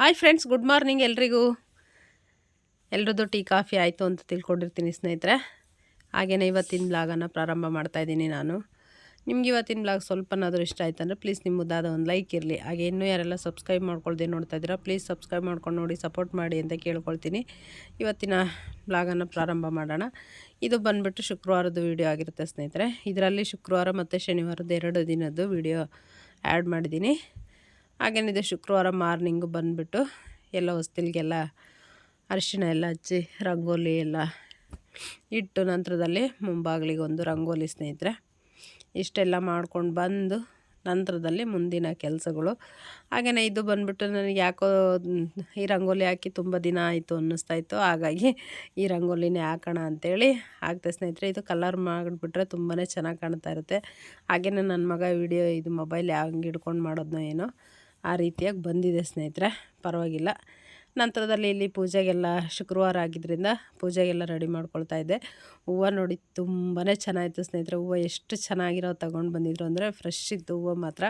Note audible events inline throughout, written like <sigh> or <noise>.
Hi friends good morning ಎಲ್ರಿಗೂ. ಎಲ್ರದ್ದು tea, coffee ಆಯಿತು ಅಂತ ತಿಳ್ಕೊಂಡಿರ್ತೀನಿ ಸ್ನೇಹಿತರೆ. ಹಾಗೆಯೇ ಇವತ್ತಿನ ಬ್ಲಾಗನ್ನು ಪ್ರಾರಂಭ ಮಾಡ್ತಾಯಿದ್ದೀನಿ ನಾನು. ನಿಮ್ಗೆ ಇವತ್ತಿನ ಬ್ಲಾಗ್ ಸ್ವಲ್ಪನಾದರೂ ಇಷ್ಟ ಆಯ್ತು ಅಂದರೆ ಪ್ಲೀಸ್ ನಿಮ್ಮ ಮುದ್ದಾದ ಒಂದು ಲೈಕ್ ಇರಲಿ. ಹಾಗೆ ಇನ್ನೂ ಯಾರೆಲ್ಲ ಸಬ್ಸ್ಕ್ರೈಬ್ ಮಾಡ್ಕೊಳ್ದೆ ನೋಡ್ತಾ ಇದ್ದೀರಾ ಪ್ಲೀಸ್ ಸಬ್ಸ್ಕ್ರೈಬ್ ಮಾಡ್ಕೊಂಡು ನೋಡಿ ಸಪೋರ್ಟ್ ಮಾಡಿ ಅಂತ ಕೇಳ್ಕೊಳ್ತೀನಿ. ಇವತ್ತಿನ ಬ್ಲಾಗನ್ನು ಪ್ರಾರಂಭ ಮಾಡೋಣ. ಇದು ಬಂದುಬಿಟ್ಟು ಶುಕ್ರವಾರದ ವೀಡಿಯೋ ಆಗಿರುತ್ತೆ ಸ್ನೇಹಿತರೆ. ಇದರಲ್ಲಿ ಶುಕ್ರವಾರ ಮತ್ತು ಶನಿವಾರದ ಎರಡು ದಿನದ್ದು ವೀಡಿಯೋ ಆ್ಯಡ್ ಮಾಡಿದ್ದೀನಿ. ಹಾಗೇನಿದೆ, ಶುಕ್ರವಾರ ಮಾರ್ನಿಂಗು ಬಂದುಬಿಟ್ಟು ಎಲ್ಲ ಹೊಸ್ತಿಲ್ಗೆಲ್ಲ ಅರಿಶಿಣ ಎಲ್ಲ ಹಚ್ಚಿ, ರಂಗೋಲಿ ಎಲ್ಲ ಇಟ್ಟು ನಂತರದಲ್ಲಿ ಮುಂಬಾಗಿಲಿಗೆ ಒಂದು ರಂಗೋಲಿ ಸ್ನೇಹಿತರೆ. ಇಷ್ಟೆಲ್ಲ ಮಾಡ್ಕೊಂಡು ಬಂದು ನಂತರದಲ್ಲಿ ಮುಂದಿನ ಕೆಲಸಗಳು. ಹಾಗೆಯೇ ಇದು ಬಂದುಬಿಟ್ಟು ನನಗೆ ಯಾಕೋ ಈ ರಂಗೋಲಿ ಹಾಕಿ ತುಂಬ ದಿನ ಆಯಿತು ಅನ್ನಿಸ್ತಾ ಇತ್ತು. ಹಾಗಾಗಿ ಈ ರಂಗೋಲಿನೇ ಹಾಕೋಣ ಅಂಥೇಳಿ ಆಗ್ತದೆ ಸ್ನೇಹಿತರೆ, ಇದು ಕಲರ್ ಮಾಡಿಬಿಟ್ರೆ ತುಂಬಾ ಚೆನ್ನಾಗಿ ಕಾಣ್ತಾ ಇರುತ್ತೆ. ಹಾಗೆಯೇ ನನ್ನ ಮಗ ವಿಡಿಯೋ ಇದು ಮೊಬೈಲ್ ಹಂಗೆ ಹಿಡ್ಕೊಂಡು ಮಾಡೋದನ್ನೋ ಏನೋ. ಆ ರೀತಿಯಾಗಿ ಬಂದಿದೆ ಸ್ನೇಹಿತರೆ. ಪರವಾಗಿಲ್ಲ. ನಂತರದಲ್ಲಿ ಇಲ್ಲಿ ಪೂಜೆಗೆಲ್ಲ ಶುಕ್ರವಾರ ಆಗಿದ್ದರಿಂದ ಪೂಜೆಗೆಲ್ಲ ರೆಡಿ ಮಾಡ್ಕೊಳ್ತಾ ಇದ್ದೆ. ಹೂವು ನೋಡಿ ತುಂಬಾ ಚೆನ್ನಾಗಿತ್ತು ಸ್ನೇಹಿತರೆ. ಹೂವು ಎಷ್ಟು ಚೆನ್ನಾಗಿರೋ ತೊಗೊಂಡು ಬಂದಿದ್ರು ಅಂದರೆ ಫ್ರೆಶ್ ಇತ್ತು ಹೂವು ಮಾತ್ರ.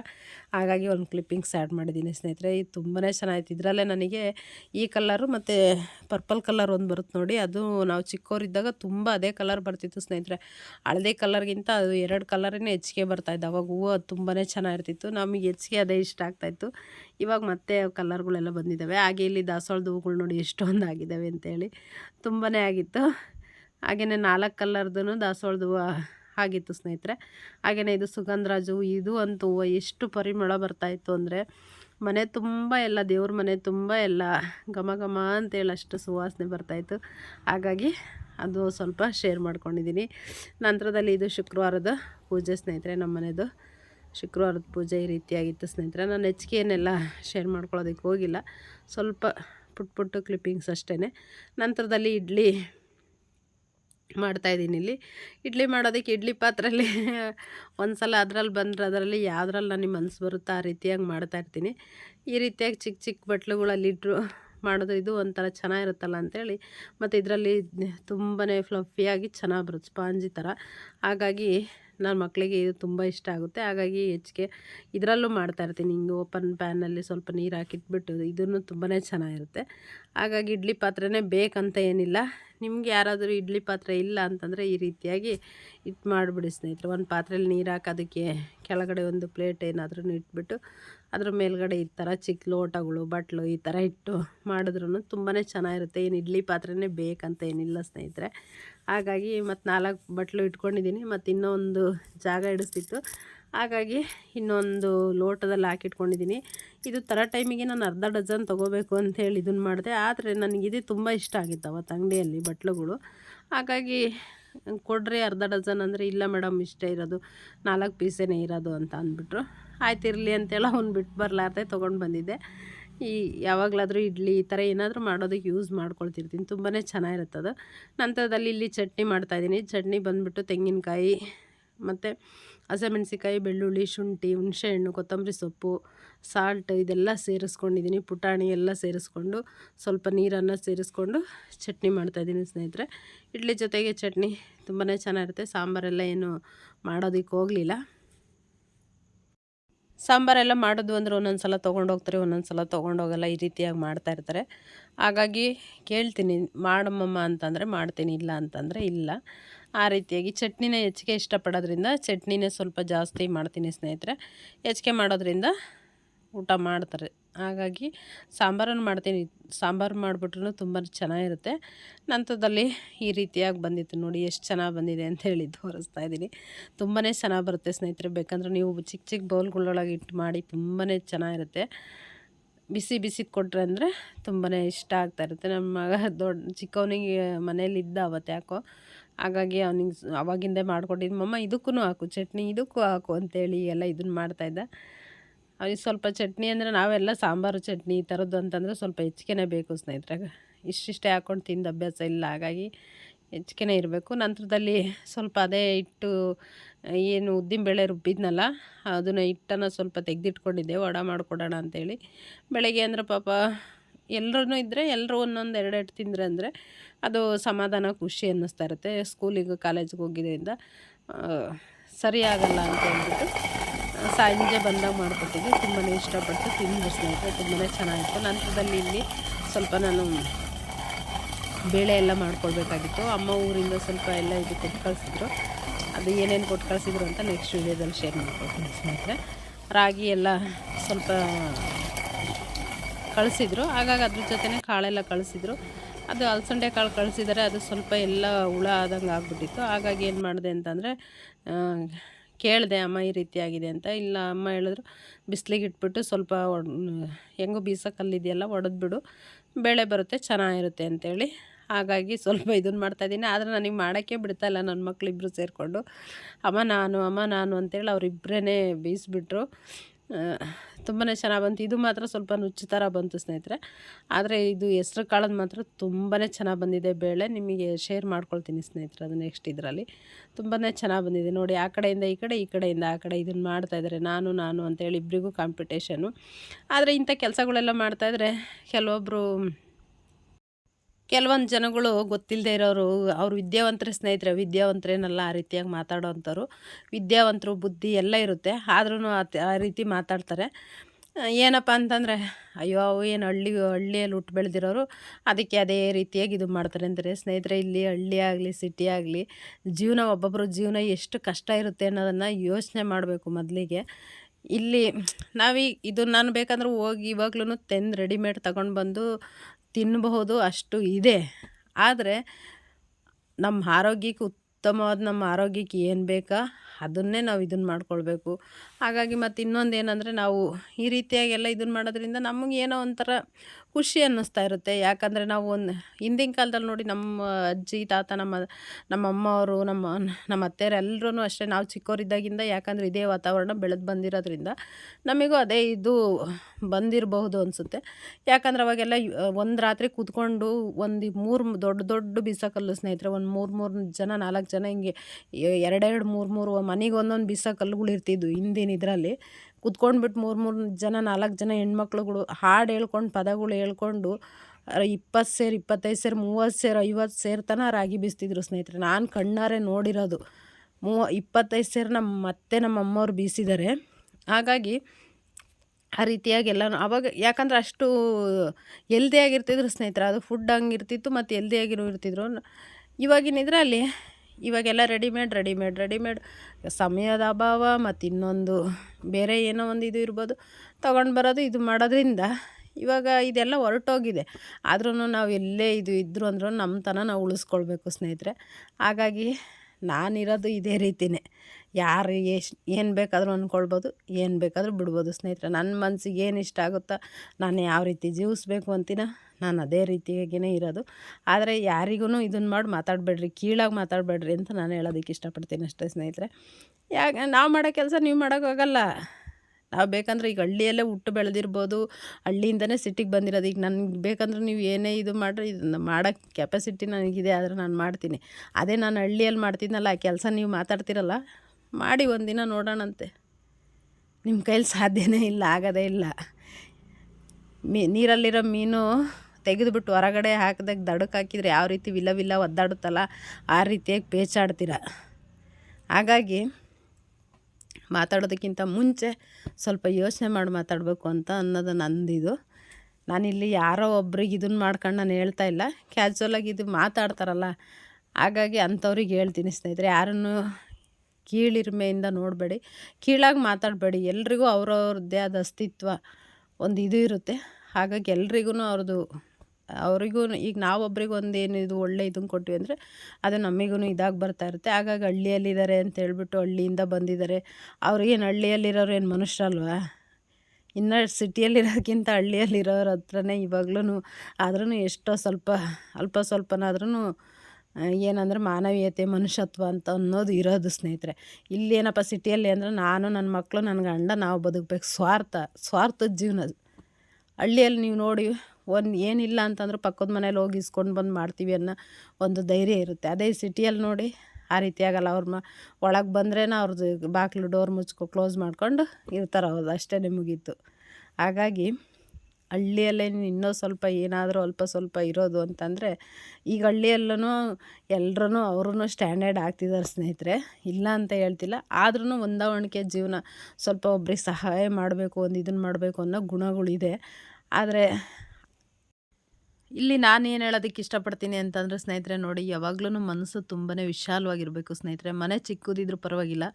ಹಾಗಾಗಿ ಒಂದು ಕ್ಲಿಪ್ಪಿಂಗ್ಸ್ ಆ್ಯಡ್ ಮಾಡಿದ್ದೀನಿ ಸ್ನೇಹಿತರೆ. ಇದು ತುಂಬಾ ಚೆನ್ನಾಗಿತ್ತು. ಇದರಲ್ಲೇ ನನಗೆ ಈ ಕಲರು ಮತ್ತು ಪರ್ಪಲ್ ಕಲರ್ ಒಂದು ಬರುತ್ತೆ ನೋಡಿ. ಅದು ನಾವು ಚಿಕ್ಕವರಿದ್ದಾಗ ತುಂಬ ಅದೇ ಕಲರ್ ಬರ್ತಿತ್ತು ಸ್ನೇಹಿತರೆ. ಹಳದಿ ಕಲರ್ಗಿಂತ ಅದು ಎರಡು ಕಲರೇ ಹೆಚ್ಚಿಗೆ ಬರ್ತಾಯಿದ್ದು ಅವಾಗ ಹೂವು ತುಂಬಾ ಚೆನ್ನಾಗಿರ್ತಿತ್ತು. ನಮಗೆ ಹೆಚ್ಚಿಗೆ ಅದೇ ಇಷ್ಟ ಆಗ್ತಾಯಿತ್ತು ಇವಾಗ ಮತ್ತೆ ಕಲರ್ಗಳೆಲ್ಲ ಬಂದಿದ್ದಾವೆ ಹಾಗೆ ಇಲ್ಲಿ ದಾಸವಾಳದ ಹೂಗಳು ನೋಡಿ ಎಷ್ಟೊಂದು ಆಗಿದ್ದಾವೆ ಅಂತೇಳಿ. ತುಂಬಾ ಆಗಿತ್ತು. ಹಾಗೆಯೇ ನಾಲ್ಕು ಕಲ್ಲರ್ದು ದಾಸವಾಳದ ಹೂವು ಆಗಿತ್ತು ಸ್ನೇಹಿತರೆ. ಹಾಗೆಯೇ ಇದು ಸುಗಂಧರಾಜು, ಇದು ಅಂತೂ ಹೂವು ಎಷ್ಟು ಪರಿಮಳ ಬರ್ತಾಯಿತ್ತು ಅಂದರೆ ಮನೆ ತುಂಬ ಎಲ್ಲ, ದೇವ್ರ ಮನೆ ತುಂಬ ಎಲ್ಲ ಘಮ ಘಮ ಅಂತೇಳಿ ಅಷ್ಟು ಸುವಾಸನೆ ಬರ್ತಾಯಿತ್ತು ಹಾಗಾಗಿ ಅದು ಸ್ವಲ್ಪ ಶೇರ್ ಮಾಡ್ಕೊಂಡಿದ್ದೀನಿ. ನಂತರದಲ್ಲಿ ಇದು ಶುಕ್ರವಾರದ ಪೂಜೆ ಸ್ನೇಹಿತರೆ, ನಮ್ಮ ಮನೆಯದು ಶುಕ್ರವಾರದ ಪೂಜೆ ಈ ರೀತಿಯಾಗಿತ್ತು ಸ್ನೇಹಿತರೆ. ನಾನು ಹೆಚ್ಚಿಗೆನೆಲ್ಲ ಶೇರ್ ಮಾಡ್ಕೊಳ್ಳೋದಕ್ಕೆ ಹೋಗಿಲ್ಲ. ಸ್ವಲ್ಪ ಪುಟ್ ಪುಟ್ಟು ಕ್ಲಿಪ್ಪಿಂಗ್ಸ್ ಅಷ್ಟೇ ನಂತರದಲ್ಲಿ ಇಡ್ಲಿ ಮಾಡ್ತಾಯಿದ್ದೀನಿ ಇಲ್ಲಿ. ಇಡ್ಲಿ ಮಾಡೋದಕ್ಕೆ ಇಡ್ಲಿ ಪಾತ್ರೆಯಲ್ಲಿ <laughs> ಒಂದು ಸಲ ಅದ್ರಲ್ಲಿ ಬಂದರೆ ಅದರಲ್ಲಿ ಯಾವುದ್ರಲ್ಲಿ ನನಗೆ ಮನಸ್ಸು ಬರುತ್ತೋ ಆ ರೀತಿಯಾಗಿ ಮಾಡ್ತಾಯಿರ್ತೀನಿ ಈ ರೀತಿಯಾಗಿ ಚಿಕ್ಕ ಚಿಕ್ಕ ಬಟ್ಲುಗಳಲ್ಲಿ ಇಟ್ಟರು ಮಾಡೋದು ಇದು ಒಂಥರ ಚೆನ್ನಾಗಿರುತ್ತಲ್ಲ ಅಂಥೇಳಿ ಮತ್ತು ಇದರಲ್ಲಿ ತುಂಬಾ ಫ್ಲಫಿಯಾಗಿ ಚೆನ್ನಾಗಿ ಬರುತ್ತೆ, ಸ್ಪಾಂಜಿ ಥರ. ಹಾಗಾಗಿ ನನ್ನ ಮಕ್ಕಳಿಗೆ ಇದು ತುಂಬ ಇಷ್ಟ ಆಗುತ್ತೆ. ಹಾಗಾಗಿ ಹೆಚ್ಚಿಗೆ ಇದರಲ್ಲೂ ಮಾಡ್ತಾಯಿರ್ತೀನಿ ಹಿಂಗೆ ಓಪನ್ ಪ್ಯಾನಲ್ಲಿ ಸ್ವಲ್ಪ ನೀರು ಹಾಕಿಟ್ಬಿಟ್ಟು, ಇದನ್ನು ತುಂಬಾ ಚೆನ್ನಾಗಿರುತ್ತೆ. ಹಾಗಾಗಿ ಇಡ್ಲಿ ಪಾತ್ರೆನೇ ಬೇಕಂತ ಏನಿಲ್ಲ. ನಿಮ್ಗೆ ಯಾರಾದರೂ ಇಡ್ಲಿ ಪಾತ್ರೆ ಇಲ್ಲ ಅಂತಂದರೆ ಈ ರೀತಿಯಾಗಿ ಇಟ್ಟು ಮಾಡಿಬಿಡಿ ಸ್ನೇಹಿತರೆ. ಒಂದು ಪಾತ್ರೆಯಲ್ಲಿ ನೀರು ಹಾಕಿ ಅದಕ್ಕೆ ಕೆಳಗಡೆ ಒಂದು ಪ್ಲೇಟ್ ಏನಾದ್ರೂ ಇಟ್ಬಿಟ್ಟು ಅದ್ರ ಮೇಲ್ಗಡೆ ಈ ಥರ ಚಿಕ್ಕ ಲೋಟಗಳು, ಬಟ್ಲು ಈ ಥರ ಇಟ್ಟು ಮಾಡಿದ್ರೂ ತುಂಬಾ ಚೆನ್ನಾಗಿರುತ್ತೆ. ಏನು ಇಡ್ಲಿ ಪಾತ್ರೆನೇ ಬೇಕಂತ ಏನಿಲ್ಲ ಸ್ನೇಹಿತರೆ. ಹಾಗಾಗಿ ಮತ್ತು ನಾಲ್ಕು ಬಟ್ಲು ಇಟ್ಕೊಂಡಿದ್ದೀನಿ ಮತ್ತು ಇನ್ನೊಂದು ಜಾಗ ಇಡಿಸ್ತಿತ್ತು ಹಾಗಾಗಿ ಇನ್ನೊಂದು ಲೋಟದಲ್ಲಿ ಹಾಕಿಟ್ಕೊಂಡಿದ್ದೀನಿ. ಇದು ಥರ ಟೈಮಿಗೆ ನಾನು ಅರ್ಧ ಡಜನ್ ತೊಗೋಬೇಕು ಅಂತೇಳಿ ಇದನ್ನು ಮಾಡಿದೆ. ಆದರೆ ನನಗೆ ಇದು ತುಂಬ ಇಷ್ಟ ಆಗಿತ್ತು ಅವತ್ತು ಅಂಗಡಿಯಲ್ಲಿ ಬಟ್ಲುಗಳು. ಹಾಗಾಗಿ ಕೊಡ್ರಿ ಅರ್ಧ ಡಜನ್ ಅಂದರೆ ಇಲ್ಲ ಮೇಡಮ್, ಇಷ್ಟೇ ಇರೋದು. ನಾಲ್ಕು ಪೀಸೇನೇ ಇರೋದು ಅಂತ ಅಂದ್ಬಿಟ್ರು. ಆಯ್ತು, ಇರಲಿ ಅಂತೇಳಿ ಅವ್ನು ಬಿಟ್ಟು ಬರಲಾರ್ದೆ ತೊಗೊಂಡು ಬಂದಿದ್ದೆ. ಈ ಯಾವಾಗಲಾದರೂ ಇಡ್ಲಿ ಈ ಥರ ಏನಾದರೂ ಮಾಡೋದಕ್ಕೆ ಯೂಸ್ ಮಾಡ್ಕೊಳ್ತಿರ್ತೀನಿ. ತುಂಬಾ ಚೆನ್ನಾಗಿರುತ್ತದು ನಂತರದಲ್ಲಿ ಇಲ್ಲಿ ಚಟ್ನಿ ಮಾಡ್ತಾಯಿದ್ದೀನಿ ಚಟ್ನಿ ಬಂದುಬಿಟ್ಟು ತೆಂಗಿನಕಾಯಿ, ಮತ್ತು ಹಸಿಮೆಣ್ಸಿಕಾಯಿ ಬೆಳ್ಳುಳ್ಳಿ, ಶುಂಠಿ, ಹುಣಸೆಹಣ್ಣು, ಕೊತ್ತಂಬರಿ ಸೊಪ್ಪು ಸಾಲ್ಟ್ ಇದೆಲ್ಲ ಸೇರಿಸ್ಕೊಂಡಿದ್ದೀನಿ. ಪುಟಾಣಿ ಎಲ್ಲ ಸೇರಿಸ್ಕೊಂಡು ಸ್ವಲ್ಪ ನೀರನ್ನು ಸೇರಿಸ್ಕೊಂಡು ಚಟ್ನಿ ಮಾಡ್ತಾಯಿದ್ದೀನಿ ಸ್ನೇಹಿತರೆ. ಇಡ್ಲಿ ಜೊತೆಗೆ ಚಟ್ನಿ ತುಂಬಾ ಚೆನ್ನಾಗಿರುತ್ತೆ. ಸಾಂಬಾರೆಲ್ಲ ಏನು ಮಾಡೋದಕ್ಕೆ ಹೋಗಲಿಲ್ಲ. ಸಾಂಬಾರೆಲ್ಲ ಮಾಡೋದು ಅಂದರೆ ಒಂದೊಂದು ಸಲ ತೊಗೊಂಡೋಗ್ತಾರೆ, ಒಂದೊಂದು ಸಲ ತೊಗೊಂಡೋಗಲ್ಲ, ಈ ರೀತಿಯಾಗಿ ಮಾಡ್ತಾಯಿರ್ತಾರೆ ಹಾಗಾಗಿ ಕೇಳ್ತೀನಿ, ಮಾಡಮ್ಮಮ್ಮ ಅಂತಂದರೆ ಮಾಡ್ತೀನಿ, ಇಲ್ಲ ಅಂತಂದರೆ ಇಲ್ಲ. ಆ ರೀತಿಯಾಗಿ ಚಟ್ನಿನ ಹೆಚ್ಚಿಗೆ ಇಷ್ಟಪಡೋದ್ರಿಂದ ಚಟ್ನಿನೇ ಸ್ವಲ್ಪ ಜಾಸ್ತಿ ಮಾಡ್ತೀನಿ ಸ್ನೇಹಿತರೆ. ಹೆಚ್ಚಿಗೆ ಮಾಡೋದ್ರಿಂದ ಊಟ ಮಾಡ್ತಾರೆ. ಹಾಗಾಗಿ ಸಾಂಬಾರನ್ನು ಮಾಡ್ತೀನಿ. ಸಾಂಬಾರು ಮಾಡಿಬಿಟ್ರು ತುಂಬ ಚೆನ್ನಾಗಿರುತ್ತೆ. ನಂತರದಲ್ಲಿ ಈ ರೀತಿಯಾಗಿ ಬಂದಿತ್ತು ನೋಡಿ, ಎಷ್ಟು ಚೆನ್ನಾಗಿ ಬಂದಿದೆ ಅಂತ ಹೇಳಿ ತೋರಿಸ್ತಾ ಇದ್ದೀನಿ. ತುಂಬಾ ಚೆನ್ನಾಗಿ ಬರುತ್ತೆ ಸ್ನೇಹಿತರೆ. ಬೇಕಂದ್ರೆ ನೀವು ಚಿಕ್ಕ ಚಿಕ್ಕ ಬೌಲ್ಗಳೊಳಗೆ ಇಟ್ಟು ಮಾಡಿ ತುಂಬಾ ಚೆನ್ನಾಗಿರುತ್ತೆ. ಬಿಸಿ ಬಿಸಿ ಕೊಟ್ಟರೆ ಅಂದರೆ ತುಂಬಾ ಇಷ್ಟ ಆಗ್ತಾಯಿರುತ್ತೆ ನಮ್ಮ ಮಗ ದೊಡ್ಡ ಚಿಕ್ಕವನಿಗೆ ಮನೇಲಿದ್ದ ಅವತ್ತು ಯಾಕೋ ಹಾಗಾಗಿ ಅವನಿಗೆ ಅವಾಗಿಂದೇ ಮಾಡ್ಕೊಟ್ಟಿದ್ದು ಮಮ್ಮ ಇದಕ್ಕೂ ಹಾಕು, ಚಟ್ನಿ ಇದಕ್ಕೂ ಹಾಕು ಅಂತೇಳಿ ಎಲ್ಲ ಇದನ್ನು ಮಾಡ್ತಾಯಿದ್ದ ಅವ್ನಿಗೆ ಸ್ವಲ್ಪ ಚಟ್ನಿ ಅಂದರೆ ನಾವೆಲ್ಲ ಸಾಂಬಾರು ಚಟ್ನಿ ಈ ಥರದ್ದು ಅಂತಂದರೆ ಸ್ವಲ್ಪ ಹೆಚ್ಚಿಗೆನೇ ಬೇಕು ಸ್ನೇಹಿತರಾಗ. ಇಷ್ಟಿಷ್ಟೇ ಹಾಕ್ಕೊಂಡು ತಿಂದು ಅಭ್ಯಾಸ ಇಲ್ಲ, ಹಾಗಾಗಿ ಹೆಚ್ಚಿಗೆನೇ ಇರಬೇಕು. ನಂತರದಲ್ಲಿ ಸ್ವಲ್ಪ ಅದೇ ಹಿಟ್ಟು, ಏನು ಉದ್ದಿನ ಬೇಳೆ ರುಬ್ಬಿದ್ನಲ್ಲ, ಅದನ್ನು ಹಿಟ್ಟನ್ನು ಸ್ವಲ್ಪ ತೆಗೆದಿಟ್ಕೊಂಡಿದ್ದೆ, ವಡ ಮಾಡಿಕೊಡೋಣ ಅಂಥೇಳಿ ಬೆಳಗ್ಗೆ ಅಂದರೆ ಪಾಪ ಎಲ್ಲರೂ ಇದ್ದರೆ ಎಲ್ಲರೂ ಒಂದೊಂದು ಎರಡೆರಡು ತಿಂದರೆ ಅಂದರೆ ಅದು ಸಮಾಧಾನ, ಖುಷಿ ಅನ್ನಿಸ್ತಾ ಇರುತ್ತೆ. ಸ್ಕೂಲಿಗೆ, ಕಾಲೇಜ್ಗೆ ಹೋಗಿದ್ದರಿಂದ ಸರಿ ಆಗಲ್ಲ ಅಂತ ಹೇಳ್ಬಿಟ್ಟು ಸಂಜೆ ಬಂದಾಗ ಮಾಡಿಕೊಟ್ಟಿದ್ದೆ. ತುಂಬಾ ಇಷ್ಟಪಟ್ಟು ತಿಂದು ಸ್ನೇಹಿತರೆ ತುಂಬಾ ಚೆನ್ನಾಗಿತ್ತು. ನಂತರದಲ್ಲಿ ಇಲ್ಲಿ ಸ್ವಲ್ಪ ನಾನು ಬೇಳೆ ಎಲ್ಲ ಮಾಡ್ಕೊಳ್ಬೇಕಾಗಿತ್ತು. ಅಮ್ಮ ಊರಿಂದ ಸ್ವಲ್ಪ ಎಲ್ಲ ಇದು ಕೊಟ್ಟು ಕಳಿಸಿದ್ರು. ಅದು ಏನೇನು ಕೊಟ್ಟು ಕಳಿಸಿದ್ರು ಅಂತ ನೆಕ್ಸ್ಟ್ ವೀಡಿಯೋದಲ್ಲಿ ಶೇರ್ ಮಾಡ್ಕೊಳ್ತೀನಿ ಸ್ನೇಹಿತರೆ. ರಾಗಿ ಎಲ್ಲ ಸ್ವಲ್ಪ ಕಳಿಸಿದ್ರು. ಹಾಗಾಗಿ ಅದ್ರ ಜೊತೆನೇ ಕಾಳೆಲ್ಲ ಕಳಿಸಿದ್ರು. ಅದು ಅಲಸಂಡೆ ಕಾಳು ಕಳಿಸಿದರೆ, ಅದು ಸ್ವಲ್ಪ ಎಲ್ಲ ಹುಳ ಆದಂಗೆ ಆಗ್ಬಿಟ್ಟಿತ್ತು. ಹಾಗಾಗಿ ಏನು ಮಾಡಿದೆ ಅಂತಂದರೆ ಕೇಳಿದೆ ಅಮ್ಮ ಈ ರೀತಿ ಆಗಿದೆ ಅಂತ. ಇಲ್ಲ, ಅಮ್ಮ ಹೇಳಿದ್ರು, ಬಿಸಿಲಿಗೆ ಇಟ್ಬಿಟ್ಟು ಸ್ವಲ್ಪ ಹೆಂಗೋ ಬೀಸೋ ಕಲ್ಲಿದೆಯಲ್ಲ ಒಡೆದ್ಬಿಡು ಬೇಳೆ ಬರುತ್ತೆ, ಚೆನ್ನಾಗಿರುತ್ತೆ ಅಂತೇಳಿ. ಹಾಗಾಗಿ ಸ್ವಲ್ಪ ಇದನ್ನು ಮಾಡ್ತಾಯಿದ್ದೀನಿ ಆದರೆ ನನಗೆ ಮಾಡೋಕ್ಕೆ ಬಿಡ್ತಾಯಿಲ್ಲ ನನ್ನ ಮಕ್ಕಳಿಬ್ಬರು ಸೇರಿಕೊಂಡು. ಅಮ್ಮ ನಾನು ಅಮ್ಮ ನಾನು ಅಂತೇಳಿ ಅವರಿಬ್ಬರೇ ಬೇಯಿಸ್ಬಿಟ್ರು ತುಂಬಾ ಚೆನ್ನಾಗಿ ಬಂತು. ಇದು ಮಾತ್ರ ಸ್ವಲ್ಪ ನುಚ್ಚು ಥರ ಬಂತು ಸ್ನೇಹಿತರೆ. ಆದರೆ ಇದು ಹೆಸ್ರು ಕಾಳದ್ದು ಮಾತ್ರ ತುಂಬಾ ಚೆನ್ನಾಗಿ ಬಂದಿದೆ ಬೇಳೆ. ನಿಮಗೆ ಶೇರ್ ಮಾಡ್ಕೊಳ್ತೀನಿ ಸ್ನೇಹಿತರೆ ಅದು ನೆಕ್ಸ್ಟ್ ಇದರಲ್ಲಿ. ತುಂಬಾ ಚೆನ್ನಾಗಿ ಬಂದಿದೆ. ನೋಡಿ, ಆ ಕಡೆಯಿಂದ ಈ ಕಡೆ, ಈ ಕಡೆಯಿಂದ ಆ ಕಡೆ ಇದನ್ನು ಮಾಡ್ತಾಯಿದ್ದಾರೆ ನಾನು ನಾನು ಅಂತೇಳಿ ಇಬ್ಬರಿಗೂ ಕಾಂಪಿಟೇಷನು ಆದರೆ ಇಂಥ ಕೆಲಸಗಳೆಲ್ಲ ಮಾಡ್ತಾಯಿದ್ರೆ ಕೆಲವೊಬ್ಬರು ಕೆಲವೊಂದು ಜನಗಳು ಗೊತ್ತಿಲ್ಲದೆ ಇರೋರು, ಅವ್ರು ವಿದ್ಯಾವಂತರ ಸ್ನೇಹಿತರೆ, ವಿದ್ಯಾವಂತರೇನಲ್ಲ ಆ ರೀತಿಯಾಗಿ ಮಾತಾಡೋವಂಥವ್ರು ವಿದ್ಯಾವಂತರು, ಬುದ್ಧಿ ಎಲ್ಲ ಇರುತ್ತೆ. ಆದ್ರೂ ಆ ರೀತಿ ಮಾತಾಡ್ತಾರೆ. ಏನಪ್ಪ ಅಂತಂದರೆ, ಅಯ್ಯೋ, ಅವು ಏನು ಹಳ್ಳಿ, ಹಳ್ಳಿಯಲ್ಲಿ ಹುಟ್ಟು ಬೆಳೆದಿರೋರು, ಅದಕ್ಕೆ ಅದೇ ರೀತಿಯಾಗಿ ಇದು ಮಾಡ್ತಾರೆ ಅಂದರೆ, ಸ್ನೇಹಿತರೆ, ಇಲ್ಲಿ ಹಳ್ಳಿ ಆಗಲಿ, ಸಿಟಿ ಆಗಲಿ, ಜೀವನ ಒಬ್ಬೊಬ್ಬರು ಜೀವನ ಎಷ್ಟು ಕಷ್ಟ ಇರುತ್ತೆ ಅನ್ನೋದನ್ನು ಯೋಚನೆ ಮಾಡಬೇಕು ಮೊದಲಿಗೆ. ಇಲ್ಲಿ ನಾವೀಗ ಇದು ನಾನು ಬೇಕಂದ್ರೆ ಹೋಗಿ ಇವಾಗ್ಲೂ ತೆಂದು ರೆಡಿಮೇಡ್ ತಗೊಂಡು ಬಂದು ತಿನ್ನಬಹುದು ಅಷ್ಟು ಇದೆ. ಆದರೆ ನಮ್ಮ ಆರೋಗ್ಯಕ್ಕೆ ಉತ್ತಮವಾದ ನಮ್ಮ ಆರೋಗ್ಯಕ್ಕೆ ಏನು ಬೇಕಾ? ಅದನ್ನೇ ನಾವು ಇದನ್ನು ಮಾಡ್ಕೊಳ್ಬೇಕು. ಹಾಗಾಗಿ ಮತ್ತು ಇನ್ನೊಂದು ಏನಂದರೆ ನಾವು ಈ ರೀತಿಯಾಗೆಲ್ಲ ಇದನ್ನು ಮಾಡೋದ್ರಿಂದ ನಮಗೆ ಏನೋ ಒಂಥರ ಖುಷಿ ಅನ್ನಿಸ್ತಾ ಇರುತ್ತೆ. ಯಾಕಂದರೆ ನಾವು ಒಂದು ಹಿಂದಿನ ಕಾಲದಲ್ಲಿ ನೋಡಿ ನಮ್ಮ ಅಜ್ಜಿ, ತಾತ, ನಮ್ಮ ನಮ್ಮ ಅಮ್ಮವರು ನಮ್ಮ ನಮ್ಮ ಅತ್ತೆಯರು ಅಷ್ಟೇ ನಾವು ಚಿಕ್ಕವರಿದ್ದಾಗಿಂದ ಯಾಕಂದರೆ ಇದೇ ವಾತಾವರಣ ಬೆಳೆದು ಬಂದಿರೋದ್ರಿಂದ ನಮಗೂ ಅದೇ ಇದು ಬಂದಿರಬಹುದು ಅನಿಸುತ್ತೆ. ಯಾಕಂದ್ರೆ ಅವಾಗೆಲ್ಲ ಒಂದು ರಾತ್ರಿ ಕೂತ್ಕೊಂಡು ಒಂದು ಮೂರು ದೊಡ್ಡ ದೊಡ್ಡ ಬೀಸಕಲ್ಲು ಸ್ನೇಹಿತರೆ. ಒಂದು ಮೂರು ಮೂರು ಜನ ನಾಲ್ಕು ಜನ ಹಿಂಗೆ ಎರಡೆರಡು ಮೂರು ಮೂರು ಮನೆಗೆ ಒಂದೊಂದು ಬೀಸಕಲ್ಲುಗಳು ಇರ್ತಿದ್ವು. ಹಿಂದಿನ ಇದರಲ್ಲಿ ಕುತ್ಕೊಂಡ್ಬಿಟ್ಟು ಮೂರು ಮೂರು ಜನ, ನಾಲ್ಕು ಜನ ಹೆಣ್ಮಕ್ಳುಗಳು ಹಾಡು ಹೇಳ್ಕೊಂಡು, ಪದಗಳು ಹೇಳ್ಕೊಂಡು ಇಪ್ಪತ್ತು ಸೇರು, ಇಪ್ಪತ್ತೈದು ಸೇರು, ಮೂವತ್ತು ಸೇರು, ಐವತ್ತು ಸೇರು ತನಕ ರಾಗಿ ಬೀಸ್ತಿದ್ರು ಸ್ನೇಹಿತರೆ. ನಾನು ಕಣ್ಣಾರೆ ನೋಡಿರೋದು. ಮೂವ, ಇಪ್ಪತ್ತೈದು ಸೇರು ನಮ್ಮ ಮತ್ತೆ ನಮ್ಮ ಅಮ್ಮವ್ರು ಬೀಸಿದ್ದಾರೆ ಹಾಗಾಗಿ ಆ ರೀತಿಯಾಗಿ ಎಲ್ಲ ಅವಾಗ ಯಾಕಂದ್ರೆ ಅಷ್ಟು ಎಲ್ದಿಯಾಗಿರ್ತಿದ್ರು ಸ್ನೇಹಿತರೆ. ಅದು ಫುಡ್ ಹಂಗೆ ಇರ್ತಿತ್ತು ಮತ್ತು ಎಲ್ದಿಯಾಗಿರೋ ಇರ್ತಿದ್ರು. ಇವಾಗಿನ ಇದರಲ್ಲಿ ಇವಾಗೆಲ್ಲ ರೆಡಿಮೇಡ್ ರೆಡಿಮೇಡ್ ರೆಡಿಮೇಡ್ ಸಮಯದ ಅಭಾವ ಮತ್ತು ಇನ್ನೊಂದು ಬೇರೆ ಏನೋ ಒಂದು ಇದು ಇರ್ಬೋದು. ತೊಗೊಂಡು ಬರೋದು ಇದು ಮಾಡೋದ್ರಿಂದ ಇವಾಗ ಇದೆಲ್ಲ ಹೊರಟೋಗಿದೆ. ಆದ್ರೂ ನಾವು ಎಲ್ಲೇ ಇದು ಇದ್ದರು ಅಂದ್ರೂ ನಮ್ಮ ತನ ನಾವು ಉಳಿಸ್ಕೊಳ್ಬೇಕು ಸ್ನೇಹಿತರೆ. ಹಾಗಾಗಿ ನಾನಿರೋದು ಇದೇ ರೀತಿಯೇ ಯಾರು ಎಷ್ಟು ಏನು ಬೇಕಾದರೂ ಅಂದ್ಕೊಳ್ಬೋದು ಏನು ಬೇಕಾದರೂ ಬಿಡ್ಬೋದು ಸ್ನೇಹಿತರೆ. ನನ್ನ ಮನಸ್ಸಿಗೆ ಏನು ಇಷ್ಟ ಆಗುತ್ತೋ? ನಾನು ಯಾವ ರೀತಿ ಜೀವಿಸ್ಬೇಕು ಅಂತೀನ? ನಾನು ಅದೇ ರೀತಿಯಾಗಿಯೇ ಇರೋದು. ಆದರೆ ಯಾರಿಗೂ ಇದನ್ನು ಮಾಡಿ ಮಾತಾಡಬೇಡ್ರಿ, ಕೀಳಾಗಿ ಮಾತಾಡಬೇಡ್ರಿ ಅಂತ ನಾನು ಹೇಳೋದಕ್ಕೆ ಇಷ್ಟಪಡ್ತೀನಿ ಅಷ್ಟೇ ಸ್ನೇಹಿತರೆ. ಯಾಕೆ, ನಾವು ಮಾಡೋ ಕೆಲಸ ನೀವು ಮಾಡೋಕ್ಕಾಗಲ್ಲ ನಾವು ಬೇಕಂದ್ರೆ ಈಗ ಹಳ್ಳಿಯಲ್ಲೇ ಹುಟ್ಟು ಬೆಳೆದಿರ್ಬೋದು. ಹಳ್ಳಿಯಿಂದನೇ ಸಿಟಿಗೆ ಬಂದಿರೋದು. ಈಗ ನನಗೆ ಬೇಕಂದ್ರೆ ನೀವು ಏನೇ ಇದು ಮಾಡಿರಿ, ಇದನ್ನು ಮಾಡೋಕ್ಕೆ ಕೆಪಾಸಿಟಿ ನನಗಿದೆ ಆದರೆ ನಾನು ಮಾಡ್ತೀನಿ. ಅದೇ ನಾನು ಹಳ್ಳಿಯಲ್ಲಿ ಮಾಡ್ತೀನಲ್ಲ ಆ ಕೆಲಸ ನೀವು ಮಾತಾಡ್ತಿರಲ್ಲ ಮಾಡಿ ಒಂದಿನ ನೋಡೋಣಂತೆ. ನಿಮ್ಮ ಕೈಲಿ ಸಾಧ್ಯನೇ ಇಲ್ಲ, ಆಗೋದೇ ಇಲ್ಲ. ಮೀ, ನೀರಲ್ಲಿರೋ ಮೀನು ತೆಗೆದುಬಿಟ್ಟು ಹೊರಗಡೆ ಹಾಕಿದಾಗ ದಡಕ್ಕೆ ಹಾಕಿದರೆ ಯಾವ ರೀತಿ ವಿಲ ವಿಲ ಒದ್ದಾಡುತ್ತಲ್ಲ, ಆ ರೀತಿಯಾಗಿ ಪೇಚಾಡ್ತೀರ? ಹಾಗಾಗಿ ಮಾತಾಡೋದಕ್ಕಿಂತ ಮುಂಚೆ ಸ್ವಲ್ಪ ಯೋಚನೆ ಮಾಡಿ ಮಾತಾಡಬೇಕು ಅಂತ ಅನ್ನೋದು ನಂದಿದು. ನಾನಿಲ್ಲಿ ಯಾರೋ ಒಬ್ರಿಗೆ ಇದನ್ನು ಮಾಡ್ಕೊಂಡು ನಾನು ಹೇಳ್ತಾ ಇಲ್ಲ. ಕ್ಯಾಜುವಲಾಗಿ ಇದು ಮಾತಾಡ್ತಾರಲ್ಲ, ಹಾಗಾಗಿ ಅಂಥವ್ರಿಗೆ ಹೇಳ್ತೀನಿ ಸ್ನೇಹಿತರೆ, ಯಾರನ್ನು ಕೀಳಿರಿಮೆಯಿಂದ ನೋಡಬೇಡಿ. ಕೀಳಾಗಿ ಮಾತಾಡಬೇಡಿ. ಎಲ್ರಿಗೂ ಅವ್ರವ್ರದ್ದೇ ಆದ ಅಸ್ತಿತ್ವ ಒಂದು ಇದು ಇರುತ್ತೆ. ಹಾಗಾಗಿ ಎಲ್ರಿಗೂ ಅವ್ರದ್ದು ಅವರಿಗೂ ಈಗ ನಾವೊಬ್ರಿಗೆ ಒಂದು ಏನು ಇದು ಒಳ್ಳೆ ಇದನ್ನು ಕೊಟ್ವಿ ಅಂದರೆ ಅದು ನಮಗೂ ಇದಾಗಿ ಬರ್ತಾ ಇರುತ್ತೆ. ಹಾಗಾಗಿ ಹಳ್ಳಿಯಲ್ಲಿದ್ದಾರೆ ಅಂತ ಹೇಳ್ಬಿಟ್ಟು ಹಳ್ಳಿಯಿಂದ ಬಂದಿದ್ದಾರೆ ಅವ್ರಿಗೇನು ಹಳ್ಳಿಯಲ್ಲಿರೋರು ಏನು ಮನುಷ್ಯರಲ್ವಾ ಇನ್ನು ಸಿಟಿಯಲ್ಲಿರೋದಕ್ಕಿಂತ ಹಳ್ಳಿಯಲ್ಲಿರೋರ ಹತ್ರನೇ ಇವಾಗ್ಲೂ ಆದ್ರೂ ಎಷ್ಟೋ ಸ್ವಲ್ಪ, ಅಲ್ಪ ಸ್ವಲ್ಪನಾದ್ರೂ ಏನಂದ್ರೆ ಮಾನವೀಯತೆ, ಮನುಷ್ಯತ್ವ ಅಂತ ಅನ್ನೋದು ಇರೋದು ಸ್ನೇಹಿತರೆ. ಇಲ್ಲಿ ಏನಪ್ಪ ಸಿಟಿಯಲ್ಲಿ ಅಂದರೆ ನಾನು ನನ್ನ ಮಕ್ಕಳು ನನ್ನ ಗಂಡ, ನಾವು ಬದುಕಬೇಕು. ಸ್ವಾರ್ಥ, ಸ್ವಾರ್ಥದ ಜೀವನ ಹಳ್ಳಿಯಲ್ಲಿ ನೀವು ನೋಡಿ, ಒಂದು ಏನಿಲ್ಲ ಅಂತಂದ್ರೆ ಪಕ್ಕದ ಮನೇಲಿ ಹೋಗಿ ಇಸ್ಕೊಂಡು ಬಂದು ಮಾಡ್ತೀವಿ ಅನ್ನೋ ಒಂದು ಧೈರ್ಯ ಇರುತ್ತೆ. ಅದೇ ಸಿಟಿಯಲ್ಲಿ ನೋಡಿ, ಆ ರೀತಿ ಆಗಲ್ಲ. ಅವ್ರ ಮ, ಒಳಗೆ ಬಂದ್ರೇ ಅವ್ರದ್ದು ಬಾಗಿಲು ಡೋರ್ ಮುಚ್ಕೊ ಕ್ಲೋಸ್ ಮಾಡ್ಕೊಂಡು ಇರ್ತಾರೆ. ಅವ್ರದ್ದು ಅಷ್ಟೇ ನಿಮಗಿತ್ತು. ಹಾಗಾಗಿ ಹಳ್ಳಿಯಲ್ಲೇ ಇನ್ನೂ ಸ್ವಲ್ಪ ಏನಾದರೂ ಅಲ್ಪ ಸ್ವಲ್ಪ ಇರೋದು ಅಂತಂದರೆ ಈಗ ಹಳ್ಳಿಯಲ್ಲೂ ಎಲ್ಲರೂ ಅವ್ರೂ ಸ್ಟ್ಯಾಂಡರ್ಡ್ ಆಗ್ತಿದ್ದಾರೆ ಸ್ನೇಹಿತರೆ. ಇಲ್ಲ ಅಂತ ಹೇಳ್ತಿಲ್ಲ. ಆದ್ರೂ ಹೊಂದಾವಣಿಕೆ ಜೀವನ ಸ್ವಲ್ಪ ಒಬ್ರಿಗೆ ಸಹಾಯ ಮಾಡಬೇಕು, ಒಂದು ಇದನ್ನು ಮಾಡಬೇಕು ಅನ್ನೋ ಗುಣಗಳಿದೆ. ಆದರೆ ಇಲ್ಲಿ ನಾನು ಏನು ಹೇಳೋದಕ್ಕೆ ಇಷ್ಟಪಡ್ತೀನಿ ಅಂತಂದರೆ ಸ್ನೇಹಿತರೆ ನೋಡಿ ಯಾವಾಗ್ಲೂ ಮನಸ್ಸು ತುಂಬಾ ವಿಶಾಲವಾಗಿರಬೇಕು ಸ್ನೇಹಿತರೆ. ಮನೆ ಚಿಕ್ಕದಿದ್ರೂ ಪರವಾಗಿಲ್ಲ.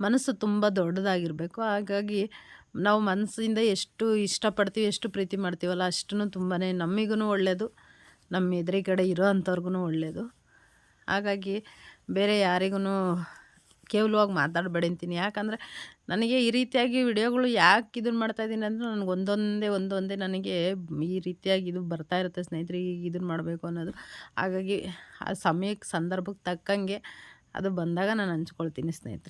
ಮನಸ್ಸು ತುಂಬ ದೊಡ್ಡದಾಗಿರಬೇಕು. ಹಾಗಾಗಿ ನಾವು ಮನಸ್ಸಿಂದ ಎಷ್ಟು ಇಷ್ಟಪಡ್ತೀವಿ, ಎಷ್ಟು ಪ್ರೀತಿ ಮಾಡ್ತೀವಲ್ಲ ಅಷ್ಟು ತುಂಬಾ ನಮಗೂ ಒಳ್ಳೆಯದು ನಮ್ಮ ಎದುರುಗಡೆ ಇರೋ ಅಂಥವ್ರಿಗೂ ಒಳ್ಳೆಯದು ಹಾಗಾಗಿ ಬೇರೆ ಯಾರಿಗೂ ಕೇವಲವಾಗಿ ಮಾತಾಡಬೇಡಿ ಅಂತೀನಿ. ಯಾಕಂದರೆ ನನಗೆ ಈ ರೀತಿಯಾಗಿ ವಿಡಿಯೋಗಳು ಯಾಕೆ ಇದನ್ನು ಮಾಡ್ತಾಯಿದ್ದೀನಿ ಅಂದರೆ ನನಗೆ ಒಂದೊಂದೇ ಒಂದೊಂದೇ ನನಗೆ ಈ ರೀತಿಯಾಗಿ ಇದು ಬರ್ತಾ ಇರುತ್ತೆ ಸ್ನೇಹಿತರೆ, ಈಗ ಇದನ್ನು ಮಾಡಬೇಕು ಅನ್ನೋದು. ಹಾಗಾಗಿ ಆ ಸಮಯಕ್ಕೆ, ಸಂದರ್ಭಕ್ಕೆ ತಕ್ಕಂಗೆ ಅದು ಬಂದಾಗ ನಾನು ಹಂಚ್ಕೊಳ್ತೀನಿ ಸ್ನೇಹಿತರೆ.